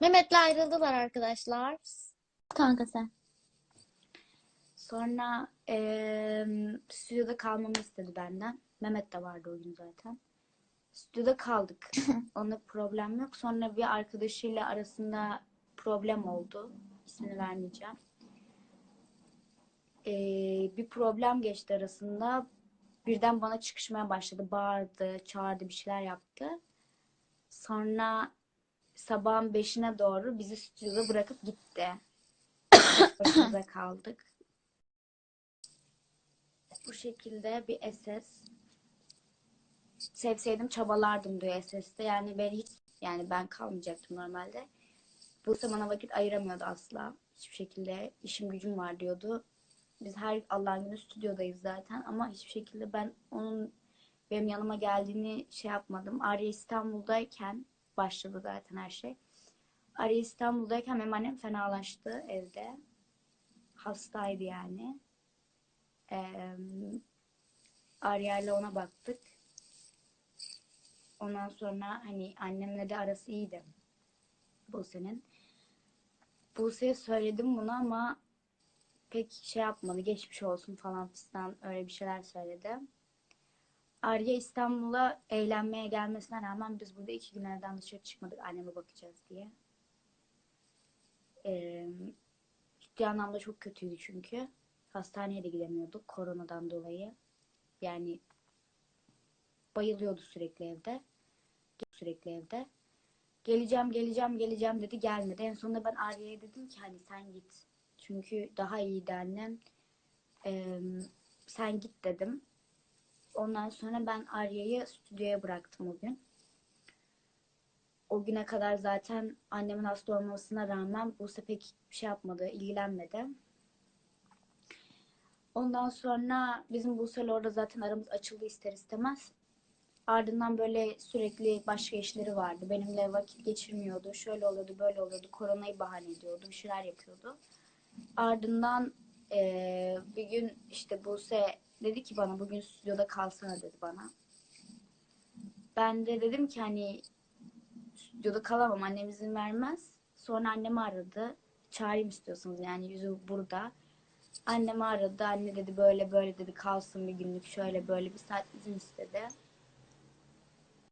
Mehmet'le ayrıldılar arkadaşlar. Kanka sen. Sonra eee stüdyoda kalmamı istedi benden. Mehmet de vardı o gün zaten. Stüdyoda kaldık. Onunla problem yok. Sonra bir arkadaşıyla arasında problem oldu. İsmini vermeyeceğim. Eee, bir problem geçti arasında. Birden bana çıkışmaya başladı. Bağırdı, çağırdı, bir şeyler yaptı. Sonra sabahın beşine doğru bizi stüdyoda bırakıp gitti. Başımıza kaldık. Bu şekilde bir SS. Sevseydim çabalardım diyor SS'te. Yani ben hiç yani ben kalmayacaktım normalde. Buse bana vakit ayıramıyordu asla. Hiçbir şekilde işim gücüm var diyordu. Biz her Allah'ın günü stüdyodayız zaten ama hiçbir şekilde ben onun benim yanıma geldiğini şey yapmadım. Arya İstanbul'dayken başladı zaten her şey. Arya İstanbul'dayken benim annem fenalaştı evde. Hastaydı yani. Ee, Arya ile ona baktık. Ondan sonra hani annemle de arası iyiydi. Buse'nin. Buse'ye söyledim bunu ama pek şey yapmadı. Geçmiş olsun falan fistan öyle bir şeyler söyledi. Arya İstanbul'a eğlenmeye gelmesine rağmen biz burada iki gün evden dışarı çıkmadık anneme bakacağız diye. Ee, ciddi anlamda çok kötüydü çünkü. Hastaneye de gidemiyorduk koronadan dolayı. Yani bayılıyordu sürekli evde. Sürekli evde. Geleceğim, geleceğim, geleceğim dedi. Gelmedi. En sonunda ben Arya'ya dedim ki hani sen git. Çünkü daha iyiydi annem. Ee, sen git dedim. Ondan sonra ben Arya'yı stüdyoya bıraktım o gün. O güne kadar zaten annemin hasta olmasına rağmen Buse pek bir şey yapmadı, ilgilenmedi. Ondan sonra bizim Buse'yle orada zaten aramız açıldı ister istemez. Ardından böyle sürekli başka işleri vardı. Benimle vakit geçirmiyordu. Şöyle oluyordu, böyle oluyordu. Koronayı bahane ediyordu. Bir şeyler yapıyordu. Ardından eee, bir gün işte Buse dedi ki bana bugün stüdyoda kalsana dedi bana. Ben de dedim ki hani stüdyoda kalamam. Annem izin vermez. Sonra annemi aradı. Çağırayım istiyorsanız yani yüzü burada. Annemi aradı. Anne dedi böyle böyle dedi kalsın bir günlük şöyle böyle bir saat izin istedi.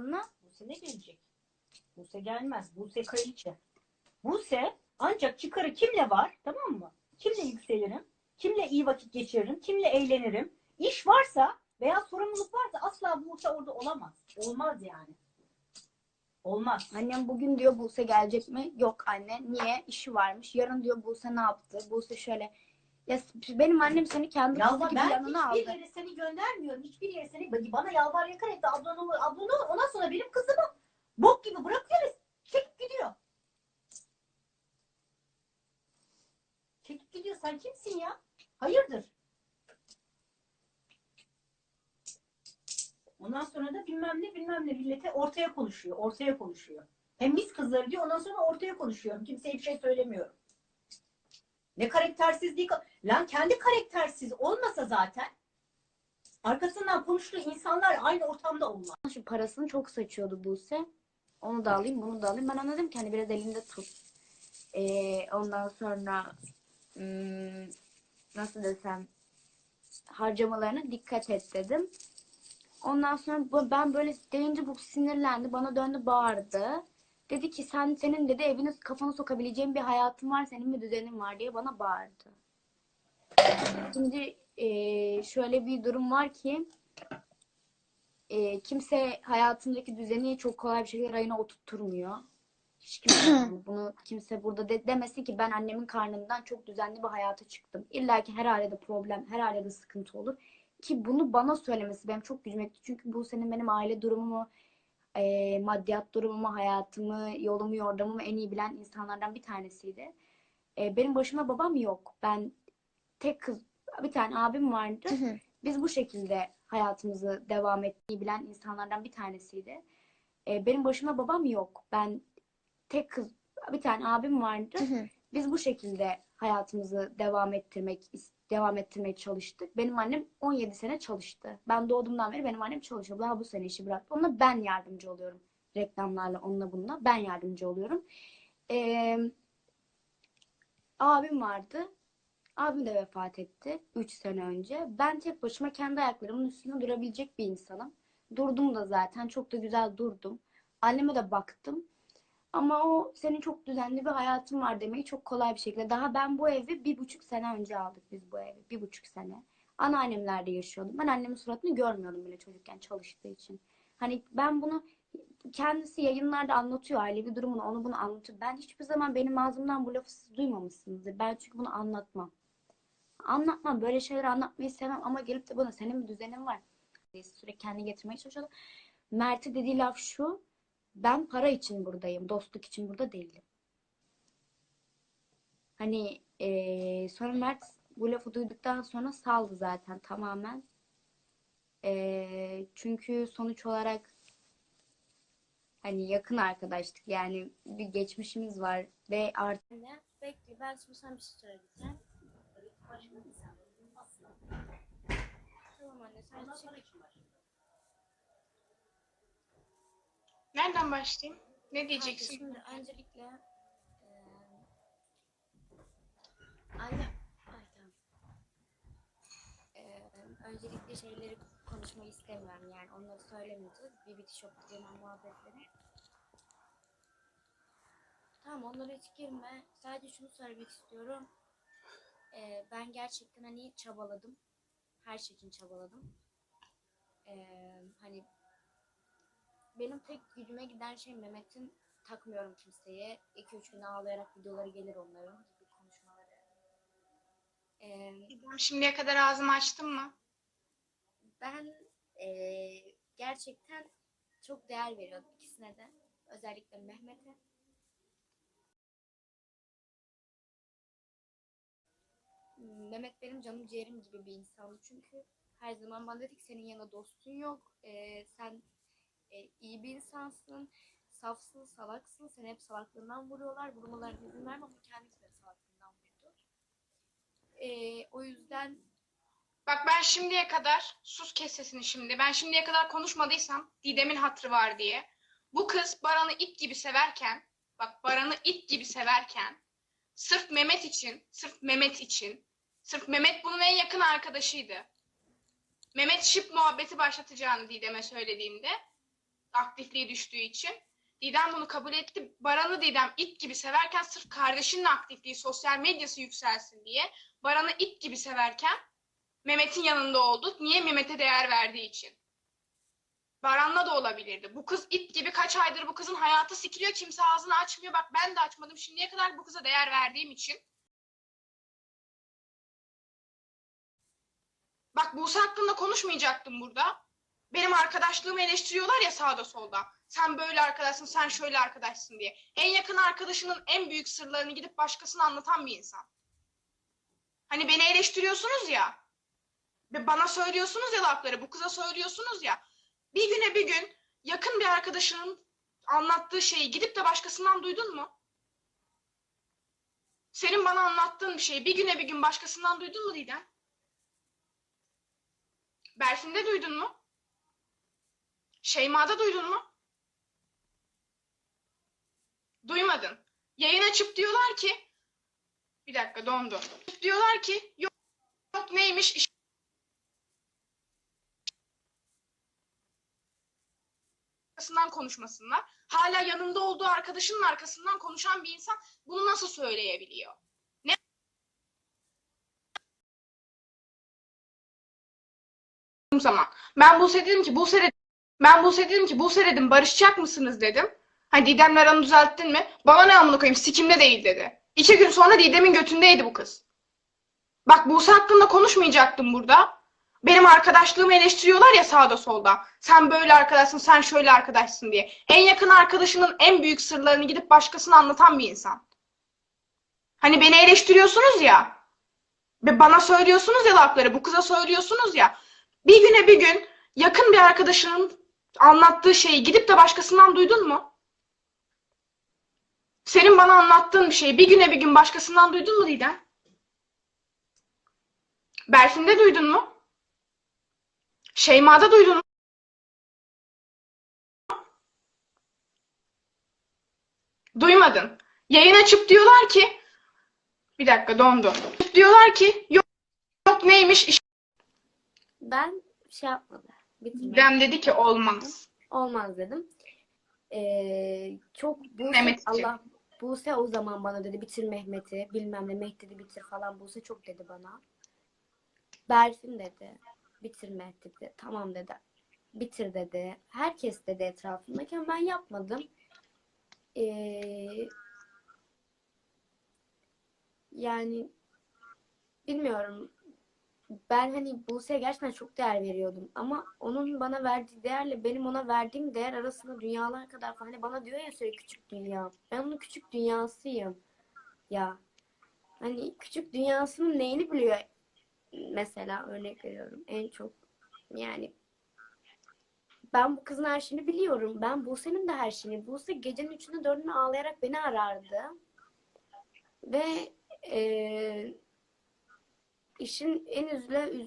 Sonra Buse ne gelecek? Buse gelmez. Buse kraliçe. Buse ancak çıkarı kimle var tamam mı? Kimle yükselirim? Kimle iyi vakit geçiririm? Kimle eğlenirim? İş varsa veya sorumluluk varsa asla Buse orada olamaz. Olmaz yani. Olmaz. Annem bugün diyor Buse gelecek mi? Yok anne. Niye? İşi varmış. Yarın diyor Buse ne yaptı? Buse şöyle. Ya benim annem seni kendi kızı gibi ben yanına hiçbir aldı. yere seni göndermiyorum. Hiçbir yere seni bana yalvar yakar etti. Ablanı, ablanı ondan sonra benim kızımı bok gibi bırakıyor ve çekip gidiyor. Çekip gidiyor. Sen kimsin ya? Hayırdır? Ondan sonra da bilmem ne bilmem ne millete ortaya konuşuyor. Ortaya konuşuyor. Hem biz kızları diyor ondan sonra ortaya konuşuyorum. Kimseye bir şey söylemiyorum. Ne karaktersizliği. Lan kendi karaktersiz olmasa zaten arkasından konuştuğu insanlar aynı ortamda olmaz. Şu parasını çok saçıyordu Buse. Onu da alayım, bunu da alayım. Ben anladım ki hani biraz elinde tut. Ee, ondan sonra hmm, nasıl desem harcamalarına dikkat et dedim. Ondan sonra ben böyle deyince bu sinirlendi. Bana döndü bağırdı. Dedi ki sen senin dedi evine kafanı sokabileceğin bir hayatın var, senin bir düzenin var diye bana bağırdı. Şimdi eee, şöyle bir durum var ki eee, kimse hayatındaki düzeni çok kolay bir şekilde rayına oturtturmuyor. Hiç kimse bunu kimse burada de, demesin ki ben annemin karnından çok düzenli bir hayata çıktım. İlla ki her ailede problem, her ailede sıkıntı olur. Ki bunu bana söylemesi benim çok gücüme gitti. Çünkü bu senin benim aile durumumu, eee, maddiyat durumumu, hayatımı, yolumu, yordamımı en iyi bilen insanlardan bir tanesiydi. Eee, benim başıma babam yok. Ben tek kız, bir tane abim vardı. Biz bu şekilde hayatımızı devam etmeyi bilen insanlardan bir tanesiydi. Ee, benim başıma babam yok. Ben tek kız, bir tane abim vardı. Biz bu şekilde hayatımızı devam ettirmek devam ettirmeye çalıştık. Benim annem 17 sene çalıştı. Ben doğduğumdan beri benim annem çalışıyor. Daha bu sene işi bıraktı. Ona ben yardımcı oluyorum. Reklamlarla onunla bununla ben yardımcı oluyorum. Ee, abim vardı. Abim de vefat etti 3 sene önce. Ben tek başıma kendi ayaklarımın üstünde durabilecek bir insanım. Durdum da zaten. Çok da güzel durdum. Anneme de baktım. Ama o senin çok düzenli bir hayatın var demeyi çok kolay bir şekilde. Daha ben bu evi bir buçuk sene önce aldık biz bu evi. Bir buçuk sene. Anneannemlerde yaşıyordum. Ben annemin suratını görmüyordum bile çocukken çalıştığı için. Hani ben bunu kendisi yayınlarda anlatıyor ailevi durumunu onu bunu anlatıyor. Ben hiçbir zaman benim ağzımdan bu lafı siz duymamışsınızdır. Ben çünkü bunu anlatmam. Anlatmam. Böyle şeyleri anlatmayı sevmem ama gelip de bana senin bir düzenin var. Sürekli kendi getirmeye çalışıyordu. Mert'e dediği laf şu. Ben para için buradayım. Dostluk için burada değilim. Hani eee, sonra Mert bu lafı duyduktan sonra saldı zaten tamamen. Eee, çünkü sonuç olarak hani yakın arkadaştık yani bir geçmişimiz var ve artık Anne, bekle ben şimdi sana bir şey söyleyeceğim. Tamam anne sen çık. Nereden başlayayım? Ne diyeceksin? Şimdi öncelikle eee, anne ay tamam. Eee, öncelikle şeyleri konuşmayı istemiyorum yani onları söylemeyeceğiz. Bir bitiş yok genel muhabbetleri. Tamam onlara hiç girme. Sadece şunu söylemek istiyorum. Eee, ben gerçekten hani çabaladım. Her şey için çabaladım. Eee, hani benim tek gücüme giden şey Mehmet'in takmıyorum kimseye. 2-3 gün ağlayarak videoları gelir onların gibi konuşmaları. Ee, İrem, Şimdiye kadar ağzımı açtım mı? ben ee, gerçekten çok değer veriyordum ikisine de. Özellikle Mehmet'e. Mehmet benim canım ciğerim gibi bir insandı çünkü her zaman bana dedik senin yanında dostun yok. Ee, sen e, iyi bir insansın. Safsın, salaksın. Seni hep salaklığından vuruyorlar. Vurmalarına izin verme ama kendisi de salaklığından vurdu. Ee, o yüzden Bak ben şimdiye kadar, sus kes sesini şimdi. Ben şimdiye kadar konuşmadıysam Didem'in hatırı var diye. Bu kız Baran'ı it gibi severken, bak Baran'ı it gibi severken, sırf Mehmet için, sırf Mehmet için, sırf Mehmet bunun en yakın arkadaşıydı. Mehmet şıp muhabbeti başlatacağını Didem'e söylediğimde, aktifliği düştüğü için, Didem bunu kabul etti. Baran'ı Didem it gibi severken sırf kardeşinin aktifliği, sosyal medyası yükselsin diye, Baran'ı it gibi severken, Mehmet'in yanında oldu. Niye? Mehmet'e değer verdiği için. Baran'la da olabilirdi. Bu kız it gibi kaç aydır bu kızın hayatı sikiliyor. Kimse ağzını açmıyor. Bak ben de açmadım. Şimdiye kadar bu kıza değer verdiğim için. Bak Buse hakkında konuşmayacaktım burada. Benim arkadaşlığımı eleştiriyorlar ya sağda solda. Sen böyle arkadaşsın, sen şöyle arkadaşsın diye. En yakın arkadaşının en büyük sırlarını gidip başkasına anlatan bir insan. Hani beni eleştiriyorsunuz ya. Bana söylüyorsunuz ya lafları, bu kıza söylüyorsunuz ya. Bir güne bir gün yakın bir arkadaşının anlattığı şeyi gidip de başkasından duydun mu? Senin bana anlattığın bir şeyi bir güne bir gün başkasından duydun mu Didem? Berfin'de duydun mu? Şeyma'da duydun mu? Duymadın. Yayın açıp diyorlar ki bir dakika dondu. Diyorlar ki yok, yok neymiş işte arkasından konuşmasınlar. Hala yanında olduğu arkadaşının arkasından konuşan bir insan bunu nasıl söyleyebiliyor? Ne zaman ben Buse dedim ki Buse dedim, ben Buse dedim ki Buse dedim barışacak mısınız dedim. Hani Didem'le aranı düzelttin mi? Bana ne amına koyayım sikimde değil dedi. İki gün sonra Didem'in götündeydi bu kız. Bak Buse hakkında konuşmayacaktım burada. Benim arkadaşlığımı eleştiriyorlar ya sağda solda. Sen böyle arkadaşsın, sen şöyle arkadaşsın diye. En yakın arkadaşının en büyük sırlarını gidip başkasına anlatan bir insan. Hani beni eleştiriyorsunuz ya. Bana söylüyorsunuz ya lafları, bu kıza söylüyorsunuz ya. Bir güne bir gün yakın bir arkadaşının anlattığı şeyi gidip de başkasından duydun mu? Senin bana anlattığın bir şeyi bir güne bir gün başkasından duydun mu Didem? Berfin'de duydun mu? Şeyma'da duydun mu? Duymadın. Yayın açıp diyorlar ki bir dakika dondu. Diyorlar ki yok, yok neymiş işte Ben şey yapmadım. Bitirmedim. İrem dedi ki olmaz. Olmaz dedim. Ee, çok Buse, Mehmet için. Allah Buse o zaman bana dedi bitir Mehmet'i bilmem ne Mehmet dedi bitir falan Buse çok dedi bana. Berfin dedi bitir Mehmet dedi tamam dedi bitir dedi. Herkes dedi etrafımdayken ben yapmadım. Ee, yani bilmiyorum. Ben hani Buse'ye gerçekten çok değer veriyordum. Ama onun bana verdiği değerle benim ona verdiğim değer arasında dünyalar kadar falan. Hani bana diyor ya sürekli küçük dünya. Ben onun küçük dünyasıyım. Ya. Hani küçük dünyasının neyini biliyor? Mesela örnek veriyorum. En çok yani ben bu kızın her şeyini biliyorum. Ben Buse'nin de her şeyini. Buse gecenin üçünde dördünde ağlayarak beni arardı. Ve eee işin en üzüle